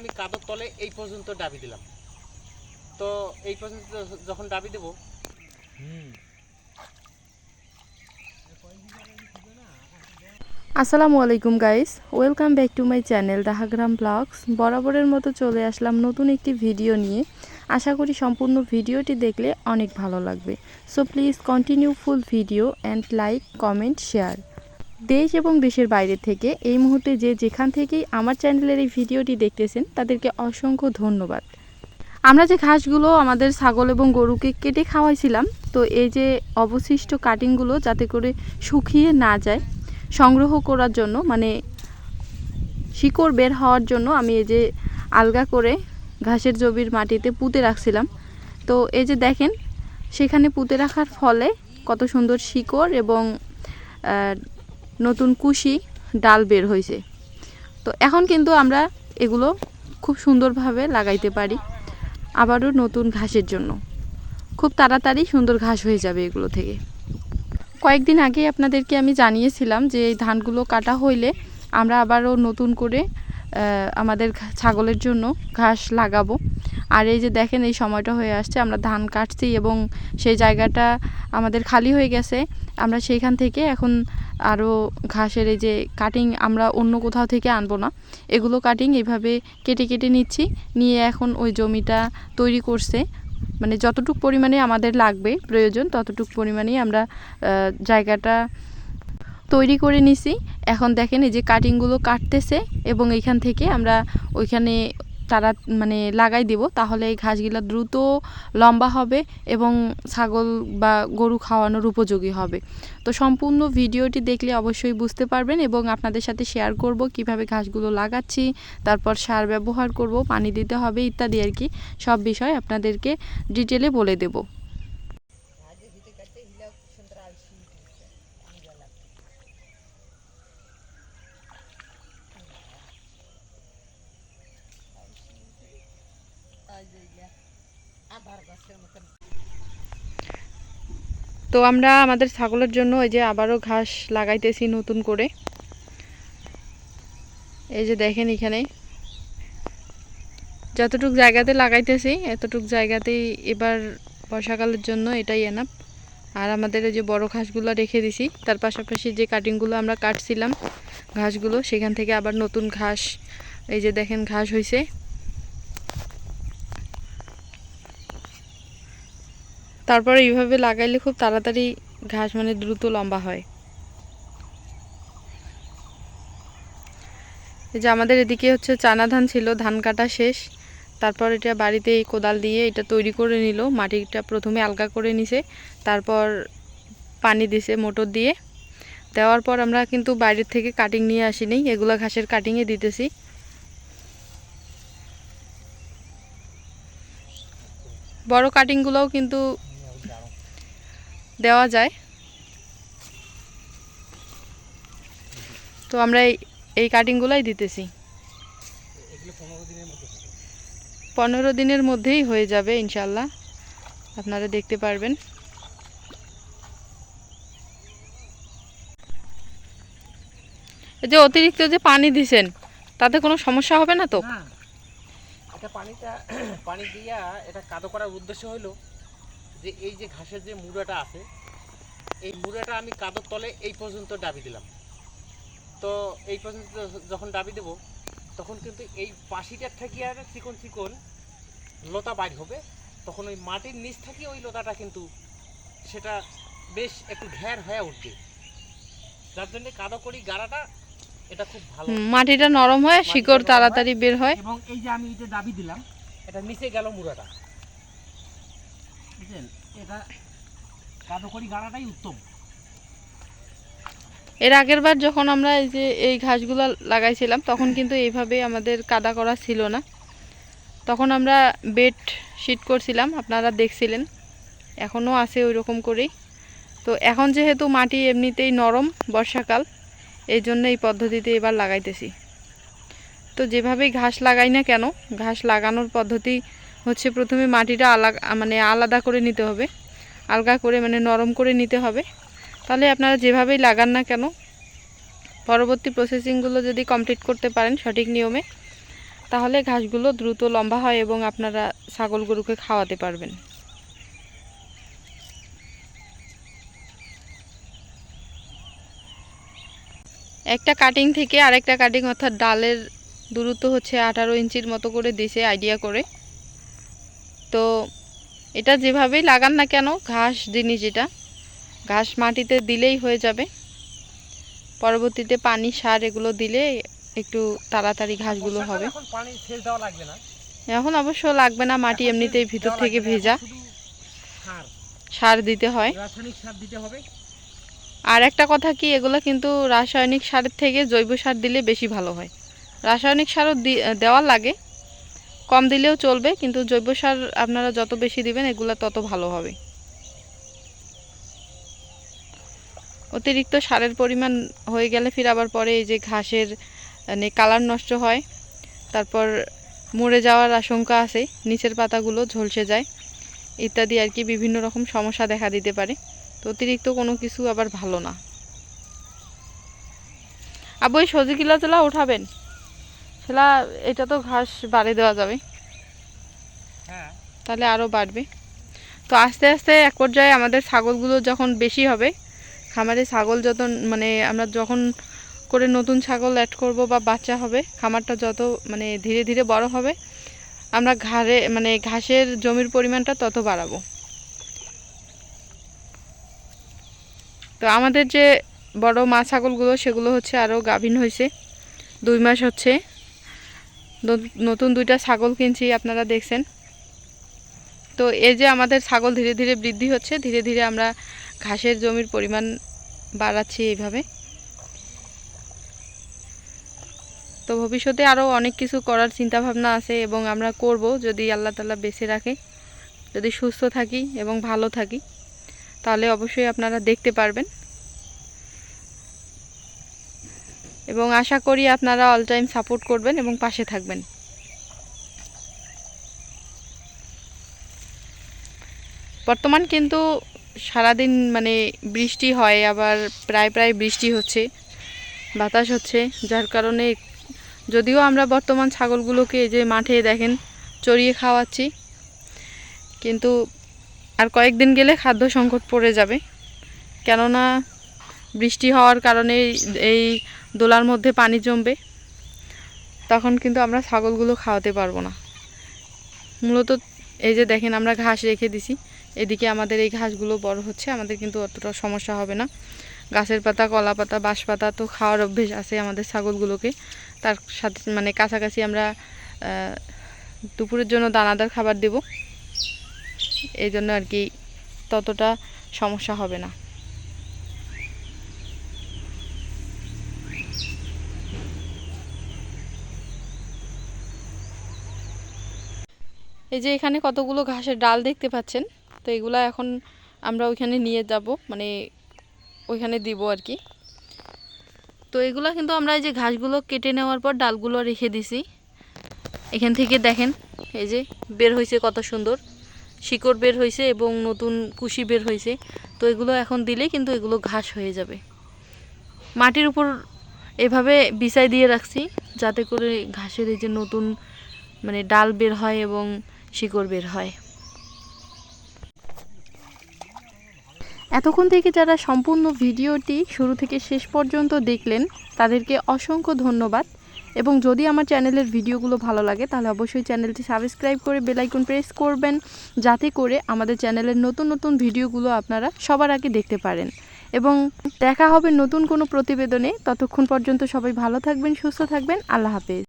আমি কাদর তলে এই পর্যন্ত ডাবি দিলাম। তো এই পর্যন্ত যখন ডাবি দেব, আসসালামু আলাইকুম guys, welcome back to my channel Dahagram vlogs. বরাবরের মতো চলে আসলাম নতুন একটি ভিডিও নিয়ে। আশা করি সম্পূর্ণ ভিডিওটি দেখলে অনেক ভালো লাগবে। So please continue full video and like comment share দেশ এবং দেশের বাইরে থেকে এই মুহূর্তে যে যেখান থেকেই আমার চ্যানেলের এই ভিডিওটি দেখতেছেন, তাদেরকে অসংখ্য ধন্যবাদ। আমরা যে ঘাসগুলো আমাদের ছাগল এবং গরুকে কেটে খাওয়াইছিলাম, তো এই যে অবশিষ্ট কাটিংগুলো যাতে করে শুকিয়ে না যায়, সংগ্রহ করার জন্য মানে শিকড় বের হওয়ার জন্য আমি এই যে আলগা করে ঘাসের জমির মাটিতে পুঁতে রাখছিলাম। তো এই যে দেখেন, সেখানে পুঁতে রাখার ফলে কত সুন্দর শিকড় এবং নতুন কুশি, ডাল বের হয়েছে তো এখন কিন্তু আমরা এগুলো খুব সুন্দরভাবে লাগাইতে পারি, আবারও নতুন ঘাসের জন্য। খুব তাড়াতাড়ি সুন্দর ঘাস হয়ে যাবে এগুলো থেকে। কয়েকদিন আগে আপনাদেরকে আমি জানিয়েছিলাম যে এই ধানগুলো কাটা হইলে আমরা আবারও নতুন করে আমাদের ছাগলের জন্য ঘাস লাগাবো। আর এই যে দেখেন এই সময়টা হয়ে আসছে, আমরা ধান কাটছি এবং সেই জায়গাটা আমাদের খালি হয়ে গেছে। আমরা সেইখান থেকে এখন আরও ঘাসের এই যে কাটিং আমরা অন্য কোথাও থেকে আনব না। এগুলো কাটিং এইভাবে কেটে কেটে নিচ্ছি। নিয়ে এখন ওই জমিটা তৈরি করছে। মানে যতটুক পরিমাণে আমাদের লাগবে, প্রয়োজন, ততটুক পরিমাণেই আমরা জায়গাটা তৈরি করে নিছি। এখন দেখেন এই যে কাটিংগুলো কাটতেছে এবং এইখান থেকে আমরা ওইখানে তারা মানে লাগাই দিব, তাহলে এই ঘাসগুলো দ্রুত লম্বা হবে এবং ছাগল বা গরু খাওয়ানোর উপযোগী হবে। তো সম্পূর্ণ ভিডিওটি দেখলে অবশ্যই বুঝতে পারবেন এবং আপনাদের সাথে শেয়ার করব কীভাবে ঘাসগুলো লাগাচ্ছি, তারপর সার ব্যবহার করব, পানি দিতে হবে ইত্যাদি আর কি। সব বিষয় আপনাদেরকে ডিটেলে বলে দেব। তো আমরা আমাদের ছাগলের জন্য এই যে আবারও ঘাস লাগাইতেছি নতুন করে। এই যে দেখেন এখানে। যতটুক জায়গাতে লাগাইতেছি, এতটুক জায়গাতেই এবার বর্ষাকালের জন্য এটাই এনাপ আর আমাদের এই যে বড় ঘাসগুলো রেখে দিছি। তার পাশাপাশি যে কাটিংগুলো আমরা কাটছিলাম ঘাসগুলো, সেখান থেকে আবার নতুন ঘাস, এই যে দেখেন ঘাস হয়েছে তারপরে এইভাবে লাগাইলে খুব তাড়াতাড়ি ঘাস মানে দ্রুত লম্বা হয়। এই যে আমাদের এদিকে হচ্ছে চানা ধান ছিল, ধান কাটা শেষ। তারপর এটা বাড়িতে এই কোদাল দিয়ে এটা তৈরি করে নিল, মাটিটা প্রথমে আলগা করে নিছে, তারপর পানি দিছে মোটর দিয়ে। দেওয়ার পর আমরা কিন্তু বাইরের থেকে কাটিং নিয়ে আসিনি, এগুলো ঘাসের কাটিংয়ে দিতেছি। বড় কাটিংগুলোও কিন্তু দেওয়া যায়। তো আমরা এই কাটিংগুলাই দিতেছি। পনেরো দিনের মধ্যেই হয়ে যাবে ইনশাল্লাহ আপনারা দেখতে পারবেন। যে অতিরিক্ত যে পানি দিছেন, তাতে কোনো সমস্যা হবে না তো? পানিটা, পানি দিয়া এটা কাদো করার উদ্দেশ্য হলো যে এই যে ঘাসের যে মুড়াটা আছে এই মুড়াটা আমি কাদর তলে এই পর্যন্ত ডাবি দিলাম। তো এই পর্যন্ত যখন ডাবি দেব তখন কিন্তু এই পাশিটার থেকে আর চিকন চিকন লতা বাইর হবে। তখন ওই মাটির নিচ থেকে ওই লতাটা কিন্তু সেটা বেশ একটু ঘের হয়ে উঠবে। যার জন্য কাদো করি গাড়াটা এটা খুব ভালো। মাটিটা নরম হয় শিকড় তাড়াতাড়ি বের হয়। এবং এই যে আমি এটা দাবি দিলাম এটা নিচে গেল মুড়াটা। এর আগের বার যখন আমরা এই যে এই ঘাসগুলো লাগাইছিলাম, তখন কিন্তু এইভাবে আমাদের কাদা করা ছিল না। তখন আমরা বেড শিট করছিলাম, আপনারা দেখছিলেন। এখনও আছে ওই রকম করেই। তো এখন যেহেতু মাটি এমনিতেই নরম বর্ষাকাল, এই জন্য এই পদ্ধতিতে এবার লাগাইতেছি। তো যেভাবেই ঘাস লাগাই না কেন, ঘাস লাগানোর পদ্ধতি হচ্ছে প্রথমে মাটিটা আলাদা মানে আলাদা করে নিতে হবে। আলগা করে মানে নরম করে নিতে হবে। তাহলে আপনারা যেভাবেই লাগান না কেন, পরবর্তী প্রসেসিংগুলো যদি কমপ্লিট করতে পারেন সঠিক নিয়মে, তাহলে ঘাসগুলো দ্রুত লম্বা হয় এবং আপনারা ছাগল গরুকে খাওয়াতে পারবেন। একটা কাটিং থেকে আরেকটা কাটিং অর্থাৎ ডালের দূরত্ব হচ্ছে আঠারো ইঞ্চির মতো করে দিছে আইডিয়া করে। তো এটা যেভাবেই লাগান না কেন ঘাস জিনিস এটা ঘাস মাটিতে দিলেই হয়ে যাবে। পরবর্তীতে পানি সার এগুলো দিলে একটু তাড়াতাড়ি ঘাসগুলো হবে। এখন অবশ্য লাগবে না মাটি এমনিতেই ভিতর থেকে ভেজা। সার। দিতে হয়। আর একটা কথা কি এগুলো কিন্তু রাসায়নিক সারের থেকে জৈব সার দিলে বেশি ভালো হয়। রাসায়নিক সারও দি- দেওয়া লাগে কম দিলেও চলবে, কিন্তু জৈব সার আপনারা যত বেশি দিবেন, এগুলো তত ভালো হবে। অতিরিক্ত সারের পরিমাণ হয়ে গেলে ফির আবার পরে এই যে ঘাসের মানে কালার নষ্ট হয়, তারপর মরে যাওয়ার আশঙ্কা আছে, নিচের পাতাগুলো ঝলসে যায়, ইত্যাদি আর কি বিভিন্ন রকম সমস্যা দেখা দিতে পারে। তো অতিরিক্ত কোনো কিছু আবার ভালো না। আবু ওই সজি কিলা তেলা উঠাবেন সেলা এটা তো ঘাস বাড়ি দেওয়া যাবে। হ্যাঁ। তাহলে আরও বাড়বে। তো আস্তে আস্তে এক পর্যায়ে আমাদের ছাগলগুলো যখন বেশি হবে খামারে ছাগল যত মানে আমরা যখন করে নতুন ছাগল অ্যাড করব বা বাচ্চা হবে খামারটা যত মানে ধীরে ধীরে বড় হবে আমরা ঘাড়ে মানে ঘাসের জমির পরিমাণটা তত বাড়াবো। তো আমাদের যে বড় মা ছাগলগুলো সেগুলো হচ্ছে আরও গাভিন হয়েছে। দুই মাস হচ্ছে। নতুন দুইটা ছাগল কিনছি, আপনারা দেখছেন। তো এই যে আমাদের ছাগল ধীরে ধীরে বৃদ্ধি হচ্ছে, ধীরে ধীরে আমরা ঘাসের জমির পরিমাণ বাড়াচ্ছি এইভাবে। তো ভবিষ্যতে আরও অনেক কিছু করার চিন্তা ভাবনা আছে এবং আমরা করব যদি আল্লাহ তালা বেঁচে রাখে। যদি সুস্থ থাকি এবং ভালো থাকি, তাহলে অবশ্যই আপনারা দেখতে পারবেন। এবং আশা করি আপনারা অল টাইম সাপোর্ট করবেন এবং পাশে থাকবেন। বর্তমান কিন্তু সারাদিন মানে বৃষ্টি হয়, আবার প্রায় প্রায় বৃষ্টি হচ্ছে, বাতাস হচ্ছে, যার কারণে যদিও আমরা বর্তমান ছাগলগুলোকে যে মাঠে দেখেন চড়িয়ে খাওয়াচ্ছি, কিন্তু আর কয়েকদিন গেলে খাদ্য সংকট পড়ে যাবে। কেননা বৃষ্টি হওয়ার কারণে এই দোলার মধ্যে পানি জমবে। তখন কিন্তু আমরা ছাগলগুলো খাওয়াতে পারব না। মূলত এই যে দেখেন আমরা ঘাস রেখে দিছি। এদিকে আমাদের এই ঘাসগুলো বড় হচ্ছে, আমাদের কিন্তু অতটা সমস্যা হবে না। গাছের পাতা, কলা পাতা, বাঁশ পাতা তো খাওয়ার অভ্যেস আছে আমাদের ছাগলগুলোকে। তার সাথে মানে কাছাকাছি আমরা দুপুরের জন্য দানাদার খাবার দেব। এই জন্য আর কি ততটা সমস্যা হবে না। এই যে এখানে কতগুলো ঘাসের ডাল দেখতে পাচ্ছেন, তো এগুলো এখন আমরা ওইখানে নিয়ে যাব মানে ওইখানে দিব আর কি। তো এগুলো কিন্তু আমরা এই যে ঘাসগুলো কেটে নেওয়ার পর ডালগুলো রেখে দিছি। এখান থেকে দেখেন, এই যে বের হয়েছে কত সুন্দর। শিকড় বের হয়েছে এবং নতুন কুশি বের হয়েছে তো এগুলো এখন দিলে কিন্তু এগুলো ঘাস হয়ে যাবে। মাটির উপর এভাবে বিছাই দিয়ে রাখছি, যাতে করে ঘাসের এই যে নতুন মানে ডাল বের হয় এবং শিকড় বের হয়। এতক্ষণ থেকে যারা সম্পূর্ণ ভিডিওটি শুরু থেকে শেষ পর্যন্ত দেখলেন, তাদেরকে অসংখ্য ধন্যবাদ। এবং যদি আমার চ্যানেলের ভিডিওগুলো ভালো লাগে, তাহলে অবশ্যই চ্যানেলটি সাবস্ক্রাইব করে বেল আইকন প্রেস করবেন, যাতে করে আমাদের চ্যানেলের নতুন নতুন ভিডিওগুলো আপনারা সবার আগে দেখতে পারেন। এবং দেখা হবে নতুন কোনো প্রতিবেদনে। ততক্ষণ পর্যন্ত সবাই ভালো থাকবেন, সুস্থ থাকবেন। আল্লাহ হাফেজ।